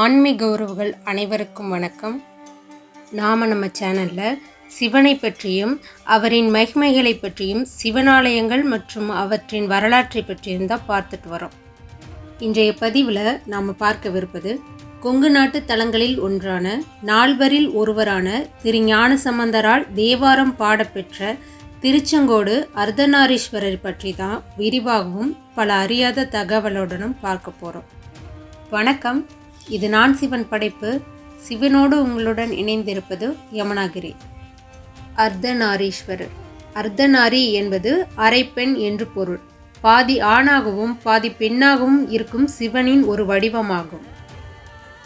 ஆன்மீக உறவுகள் அனைவருக்கும் வணக்கம். நாம் நம்ம சேனலில் சிவனை பற்றியும் அவரின் மகிமைகளை பற்றியும் சிவனாலயங்கள் மற்றும் அவற்றின் வரலாற்றை பற்றியும் தான் பார்த்துட்டு வரோம். இன்றைய பதிவில் நாம் பார்க்கவிருப்பது கொங்கு நாட்டு தலங்களில் ஒன்றான நால்வரில் ஒருவரான திரு ஞானசம்பந்தரால் தேவாரம் பாடப்பெற்ற திருச்செங்கோடு அர்த்தநாரீஸ்வரர் பற்றி தான் விரிவாகவும் பல அறியாத தகவலுடனும் பார்க்க போகிறோம் வணக்கம். இது நான் சிவன் படைப்பு. சிவனோடு உங்களுடன் இணைந்திருப்பது யமுனாகிரி. அர்த்தநாரீஸ்வரர். அர்த்தநாரி என்பது அரைப்பெண் என்று பொருள். பாதி ஆணாகவும் பாதி பெண்ணாகவும் இருக்கும் சிவனின் ஒரு வடிவமாகும்.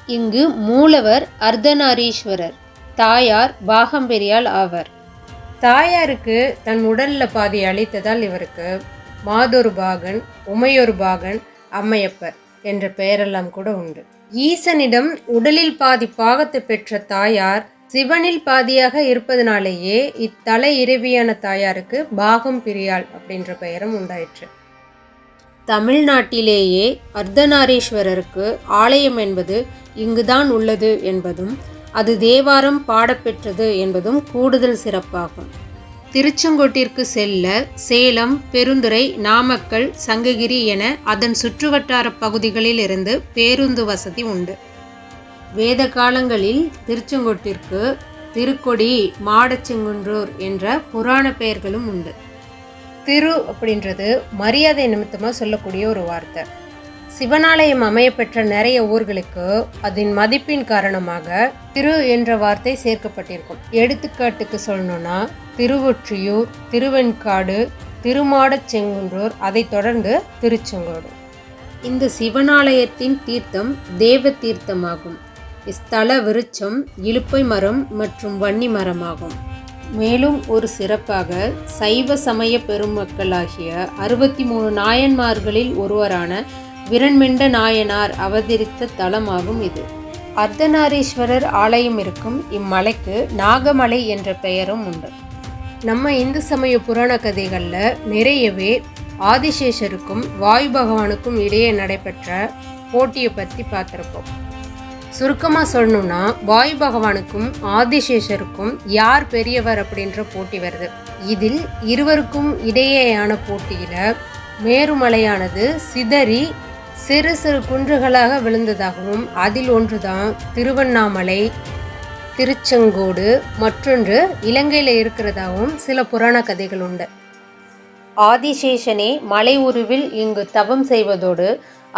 இங்கு மூலவர் அர்த்தநாரீஸ்வரர். தாயார் பாகம்பெரியால் ஆவர். தாயாருக்கு தன் உடலில் பாதி அளித்ததால் இவருக்கு மாதொரு பாகன் உமையொரு பாகன் அம்மையப்பர் என்ற பெயரெல்லாம் கூட உண்டு. ஈசனிடம் உடலில் பாதி பாகத்தை பெற்ற தாயார் சிவனில் பாதியாக இருப்பதனாலேயே இத்தலை இறைவியான தாயாருக்கு பாகம் பிரியாள் அப்படின்ற பெயரும் உண்டாயிற்று. தமிழ்நாட்டிலேயே அர்த்தநாரீஸ்வரருக்கு ஆலயம் என்பது இங்குதான் உள்ளது என்பதும் அது தேவாரம் பாடப்பெற்றது என்பதும் கூடுதல் சிறப்பாகும். திருச்செங்கோட்டிற்கு செல்ல சேலம் பெருந்துறை நாமக்கல் சங்ககிரி என அதன் சுற்றுவட்டார பகுதிகளில் இருந்து பேருந்து வசதி உண்டு. வேத காலங்களில் திருச்செங்கோட்டிற்கு திருக்கொடி மாடச்செங்குன்றூர் என்ற புராண பெயர்களும் உண்டு. திரு அப்படின்றது மரியாதை நிமித்தமாக சொல்லக்கூடிய ஒரு வார்த்தை. சிவனாலயம் அமையப்பெற்ற நிறைய ஊர்களுக்கு அதன் மதிப்பின் காரணமாக திரு என்ற வார்த்தை சேர்க்கப்பட்டிருக்கும். எடுத்துக்காட்டுக்கு சொல்லணும்னா திருவொற்றியூர் திருவெண்காடு திருமாடச் செங்குன்றூர் அதைத் தொடர்ந்து திருச்செங்கோடு. இந்த சிவனாலயத்தின் தீர்த்தம் தேவ தீர்த்தமாகும் இஸ்தல விருட்சம் இலுப்பை மரம் மற்றும் வன்னி மரமாகும். மேலும் ஒரு சிறப்பாக சைவ சமய பெருமக்களாகிய அறுபத்தி மூணு நாயன்மார்களில் ஒருவரான விரண்மெண்ட நாயனார் அவதரித்த தலமாகும் இது. அர்த்தநாரீஸ்வரர் ஆலயம் இருக்கும் இம்மலைக்கு நாகமலை என்ற பெயரும் உண்டு. நம்ம இந்து சமய புராண கதைகளில் நிறையவே ஆதிசேஷருக்கும் வாயு பகவானுக்கும் இடையே நடைபெற்ற போட்டியை பற்றி பார்த்துருப்போம். சுருக்கமாக சொல்லணும்னா வாயு பகவானுக்கும் ஆதிசேஷருக்கும் யார் பெரியவர் அப்படின்ற போட்டி வருது. இதில் இருவருக்கும் இடையேயான போட்டியில் மேருமலையானது சிதறி சிறு சிறு குன்றுகளாக விழுந்ததாகவும் அதில் ஒன்றுதான் திருவண்ணாமலை திருச்செங்கோடு மற்றொன்று இலங்கையில் இருக்கிறதாகவும் சில புராண கதைகள் உண்டு. ஆதிசேஷனே மலை உருவில் இங்கு தவம் செய்வதோடு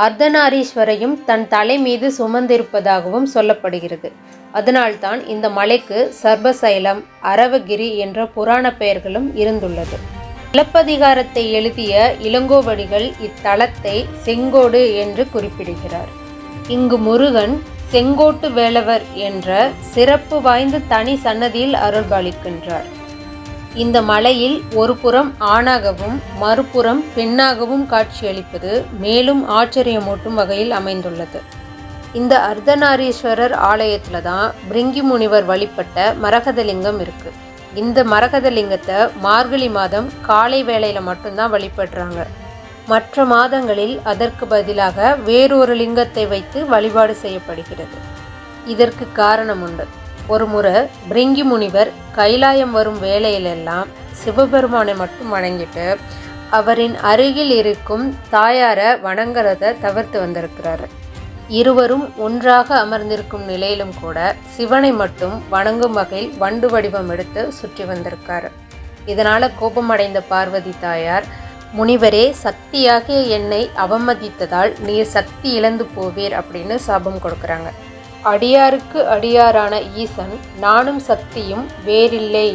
அர்த்தநாரீஸ்வரையும் தன் தலை மீது சுமந்திருப்பதாகவும் சொல்லப்படுகிறது. அதனால்தான் இந்த மலைக்கு சர்பசைலம் அரவகிரி என்ற புராண பெயர்களும் இருந்துள்ளது. சிலப்பதிகாரத்தை எழுதிய இளங்கோவடிகள் இத்தலத்தை செங்கோடு என்று குறிப்பிடுகிறார். இங்கு முருகன் செங்கோட்டு வேலவர் என்ற சிறப்பு வாய்ந்த தனி சன்னதியில் அருள்பாலிக்கின்றார். இந்த மலையில் ஒரு புறம் ஆணாகவும் மறுபுறம் பெண்ணாகவும் காட்சியளிப்பது மேலும் ஆச்சரியமூட்டும் வகையில் அமைந்துள்ளது. இந்த அர்த்தநாரீஸ்வரர் ஆலயத்தில் தான் பிரிங்கி முனிவர் வழிபட்ட மரகதலிங்கம் இருக்கு. இந்த மரகதலிங்கத்தை மார்கழி மாதம் காலை வேளையில் மட்டும்தான் வழிபடுறாங்க. மற்ற மாதங்களில் அதற்கு பதிலாக வேறொரு லிங்கத்தை வைத்து வழிபாடு செய்யப்படுகிறது. இதற்கு காரணம் உண்டு. ஒரு முறை பிரிங்கி முனிவர் கைலாயம் வரும் வேளையிலெல்லாம் சிவபெருமானை மட்டும் வணங்கிட்டு அவரின் அருகில் இருக்கும் தாயாரை வணங்குறத தவிர்த்து வந்திருக்கிறாரு. இருவரும் ஒன்றாக அமர்ந்திருக்கும் நிலையிலும் கூட சிவனை மட்டும் வணங்கும் வகையில் வண்டு வடிவம் எடுத்து சுற்றி வந்திருக்கார். இதனால் கோபமடைந்த பார்வதி தாயார் முனிவரே சக்தியாகிய என்னை அவமதித்ததால் நீர் சக்தி இழந்து போவீர் அப்படின்னு சாபம் கொடுக்குறாங்க. அடியாருக்கு அடியாரான ஈசன் நானும் சக்தியும் வேறில்லை.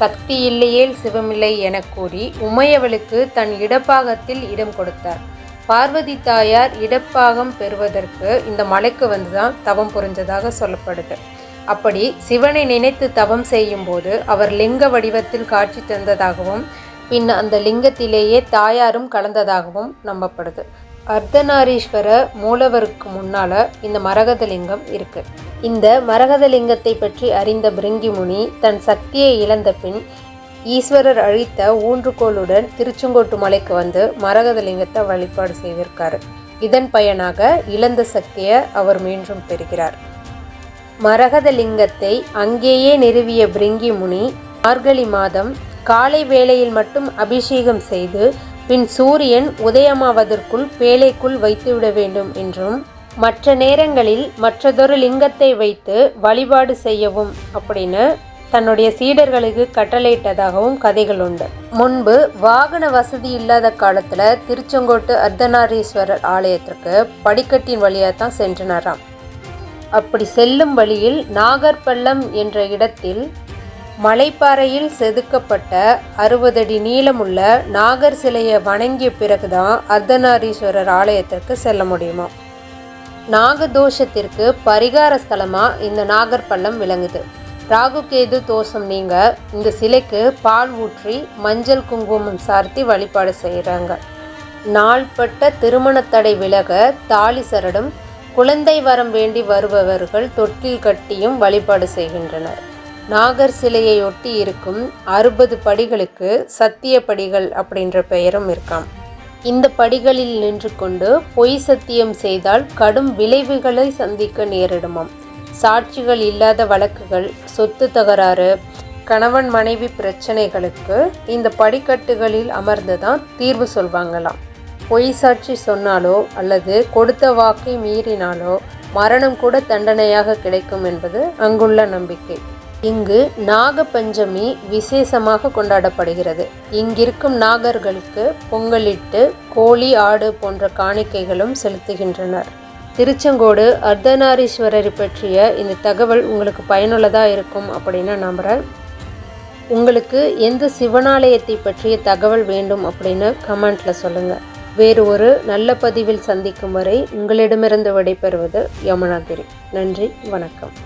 சக்தி இல்லையேல் சிவமில்லை என கூறி உமையவளுக்கு தன் இடப்பாகத்தில் இடம் கொடுத்தார். பார்வதி தாயார் இடப்பாகம் பெறுவதற்கு இந்த மலைக்கு வந்து தான் தவம் புரிஞ்சதாக சொல்லப்படுது. அப்படி சிவனை நினைத்து தவம் செய்யும்போது அவர் லிங்க வடிவத்தில் காட்சி தந்ததாகவும் பின் அந்த லிங்கத்திலேயே தாயாரும் கலந்ததாகவும் நம்பப்படுது. அர்த்தநாரீஸ்வர மூலவருக்கு முன்னால் இந்த மரகதலிங்கம் இருக்கு. இந்த மரகதலிங்கத்தை பற்றி அறிந்த பிரிங்கி முனி தன் சக்தியை இழந்த பின் ஈஸ்வரர் அழித்த ஊன்றுகோளுடன் திருச்செங்கோட்டு மலைக்கு வந்து மரகதலிங்கத்தை வழிபாடு செய்திருக்காரு. இதன் பயனாக இழந்த சக்தியை அவர் மீண்டும் பெறுகிறார். மரகதலிங்கத்தை அங்கேயே நிறுவிய பிரிங்கி முனி மார்கழி மாதம் காலை வேளையில் மட்டும் அபிஷேகம் செய்து பின் சூரியன் உதயமாவதற்குள் பேழைக்குள் வைத்துவிட வேண்டும் என்றும் மற்ற நேரங்களில் மற்றதொரு லிங்கத்தை வைத்து வழிபாடு செய்யவும் அப்படின்னு தன்னுடைய சீடர்களுக்கு கட்டளையிட்டதாகவும் கதைகள் உண்டு. முன்பு வாகன வசதி இல்லாத காலத்துல திருச்செங்கோட்டு அர்த்தநாரீஸ்வரர் ஆலயத்திற்கு படிக்கட்டின் வழியாக தான் சென்றனராம். அப்படி செல்லும் வழியில் நாகர்பள்ளம் என்ற இடத்தில் மலைப்பாறையில் செதுக்கப்பட்ட அறுபது அடி நீளமுள்ள நாகர் சிலையை வணங்கிய பிறகுதான் அர்த்தநாரீஸ்வரர் ஆலயத்திற்கு செல்ல முடியுமா? நாகதோஷத்திற்கு பரிகார ஸ்தலமாக இந்த நாகர்பள்ளம் விளங்குது. ராகுகேது தோஷம் நீங்க இந்த சிலைக்கு பால் ஊற்றி மஞ்சள் குங்குமம் சார்த்தி வழிபாடு செய்கிறாங்க நாள்பட்ட திருமணத்தடை விலக தாலி சரடும் குழந்தை வரம் வேண்டி வருபவர்கள் தொட்டில் கட்டியும் வழிபாடு செய்கின்றனர். நாகர் சிலையையொட்டி இருக்கும் அறுபது படிகளுக்கு சத்திய படிகள் அப்படின்ற பெயரும் இருக்காம். இந்த படிகளில் நின்று கொண்டு பொய் சத்தியம் செய்தால் கடும் விளைவுகளை சந்திக்க நேரிடுமாம். சாட்சிகள் இல்லாத வழக்குகள் சொத்து தகராறு கணவன் மனைவி பிரச்சனைகளுக்கு இந்த படிக்கட்டுகளில் அமர்ந்து தான் தீர்வு சொல்வாங்களாம். பொய் சாட்சி சொன்னாலோ அல்லது கொடுத்த வாக்கை மீறினாலோ மரணம் கூட தண்டனையாக கிடைக்கும் என்பது அங்குள்ள நம்பிக்கை. இங்கு நாக பஞ்சமி விசேஷமாக கொண்டாடப்படுகிறது. இங்கிருக்கும் நாகர்களுக்கு பொங்கலிட்டு கோழி ஆடு போன்ற காணிக்கைகளும் செலுத்துகின்றனர். திருச்செங்கோடு அர்த்தநாரீஸ்வரரை பற்றிய இந்த தகவல் உங்களுக்கு பயனுள்ளதாக இருக்கும் அப்படின்னு நம்புகிறேன் உங்களுக்கு எந்த சிவனாலயத்தை பற்றிய தகவல் வேண்டும் அப்படின்னு கமெண்ட்டில் சொல்லுங்கள் வேறு ஒரு நல்ல பதிவில் சந்திக்கும் வரை உங்களிடமிருந்து விடைபெறுவது யமுனாகிரி. நன்றி வணக்கம்.